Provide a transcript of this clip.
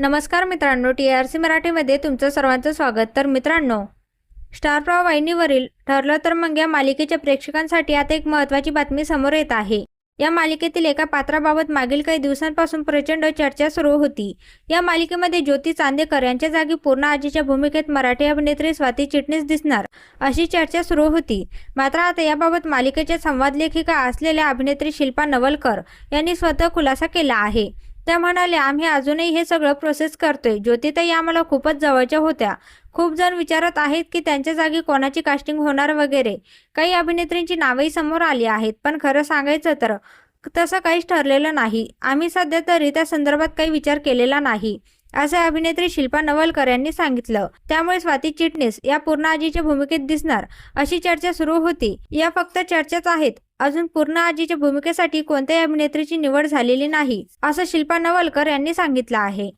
नमस्कार मित्रांनो T R C मराठीमध्ये तुमचं सर्वांचं स्वागत. तर मित्रांनो स्टार प्रवाह वाहिनीवरील ठरलं तर मग या मालिकेच्या प्रेक्षकांसाठी आता एक महत्त्वाची बातमी समोर येत आहे. या मालिकेतील एका पात्राबाबत मागील काही दिवसांपासून प्रचंड चर्चा सुरू होती. या मालिकेमध्ये ज्योती चांदेकर यांच्या जागी पूर्ण आजीच्या भूमिकेत मराठी अभिनेत्री स्वाती चिटणीस दिसणार अशी चर्चा सुरू होती. मात्र आता याबाबत मालिकेच्या संवाद लेखिका असलेल्या अभिनेत्री शिल्पा नवलकर यांनी स्वतः खुलासा केला आहे. त्या म्हणाल्या आम्ही अजूनही हे सगळं प्रोसेस करतोय. ज्योतिताई आम्हाला खूपच जवळच्या होत्या. खूप जण विचारत आहेत की त्यांच्या जागी कोणाची कास्टिंग होणार वगैरे. काही अभिनेत्रींची नावही समोर आली आहेत पण खरं सांगायचं तर तसं काहीच ठरलेलं नाही. आम्ही सध्या तरी त्या संदर्भात काही विचार केलेला नाही. असे अभिनेत्री शिल्पा नवलकर यांनी सांगितलं. त्यामुळे स्वाती चिटणीस या पूर्ण आजीच्या भूमिकेत दिसणार अशी चर्चा सुरू होती. या फक्त चर्चाच आहेत. अजून पूर्ण आजीच्या भूमिकेसाठी कोणत्याही अभिनेत्रीची निवड झालेली नाही असं शिल्पा नवलकर यांनी सांगितलं आहे.